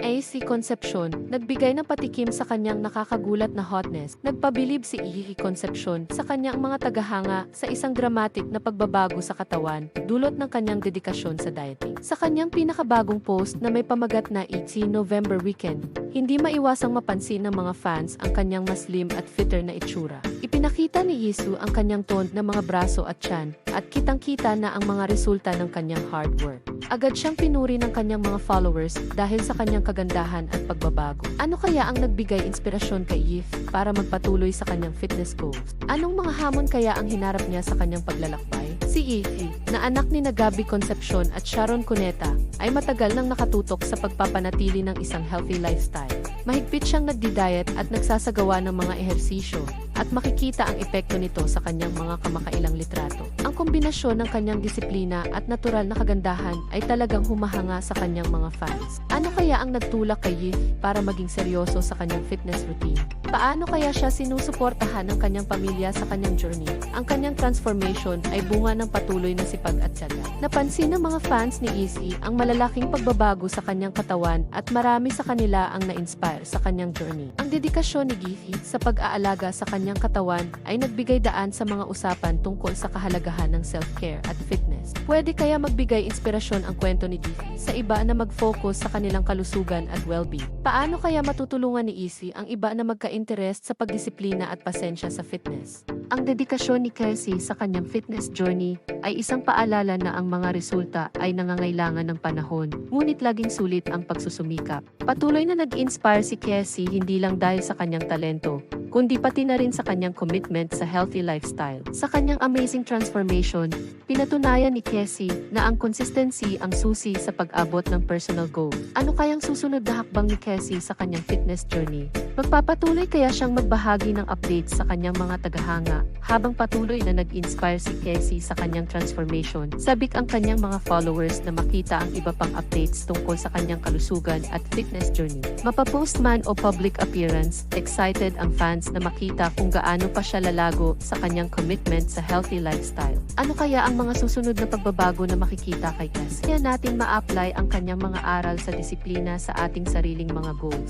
AC Concepcion, nagbigay ng patikim sa kanyang nakakagulat na hotness. Nagpabilib si Ihi Concepcion sa kanyang mga tagahanga sa isang dramatic na pagbabago sa katawan, dulot ng kanyang dedikasyon sa dieting. Sa kanyang pinakabagong post na may pamagat na 18 November Weekend, hindi maiwasang mapansin ng mga fans ang kanyang mas slim at fitter na itsura. Ipinakita ni Yisu ang kanyang toned na mga braso at tiyan, at kitang-kita na ang mga resulta ng kanyang hard work. Agad siyang pinuri ng kanyang mga followers dahil sa kanyang kagandahan at pagbabago. Ano kaya ang nagbigay inspirasyon kay Yif para magpatuloy sa kanyang fitness goals? Anong mga hamon kaya ang hinarap niya sa kanyang paglalakbay? Si Yifi, na anak ni na Gabi Concepcion at Sharon Cuneta, ay matagal nang nakatutok sa pagpapanatili ng isang healthy lifestyle. Mahigpit siyang nagdi-diet at nagsasagawa ng mga ehersisyo at makikita ang epekto nito sa kanyang mga kamakailang litrato. Ang kombinasyon ng kanyang disiplina at natural na kagandahan ay talagang humahanga sa kanyang mga fans. Ano kaya ang nagtulak kay Yif para maging seryoso sa kanyang fitness routine? Paano kaya siya sinusuportahan ng kanyang pamilya sa kanyang journey? Ang kanyang transformation ay bunga ng patuloy na sipag at tiyaga. Napansin ng mga fans ni Izzy ang malalaking pagbabago sa kanyang katawan at marami sa kanila ang na-inspire sa kanyang journey. Ang dedikasyon ni Giffy sa pag-aalaga sa kanyang katawan ay nagbigay daan sa mga usapan tungkol sa kahalagahan ng self-care at fitness. Pwede kaya magbigay inspirasyon ang kwento ni Giffy sa iba na mag-focus sa kanilang kalusugan at well-being. Paano kaya matutulungan ni Izzy ang iba na magka-interest sa pagdisiplina at pasensya sa fitness? Ang dedikasyon ni Kelsey sa kanyang fitness journey ay isang paalala na ang mga resulta ay nangangailangan ng panahon, ngunit laging sulit ang pagsusumikap. Patuloy na nag-inspire si Kelsey hindi lang dahil sa kanyang talento, kundi pati na rin sa kanyang commitment sa healthy lifestyle. Sa kanyang amazing transformation, pinatunayan ni Cassie na ang consistency ang susi sa pag-abot ng personal goal. Ano kayang susunod na hakbang ni Cassie sa kanyang fitness journey? Magpapatuloy kaya siyang magbahagi ng updates sa kanyang mga tagahanga habang patuloy na nag-inspire si Cassie sa kanyang transformation. Sabik ang kanyang mga followers na makita ang iba pang updates tungkol sa kanyang kalusugan at fitness journey. Mapapost man o public appearance, excited ang fans na makita kung gaano pa siya lalago sa kanyang commitment sa healthy lifestyle. Ano kaya ang mga susunod na pagbabago na makikita kay Cassie? Kaya natin ma-apply ang kanyang mga aral sa disiplina sa ating sariling mga goals.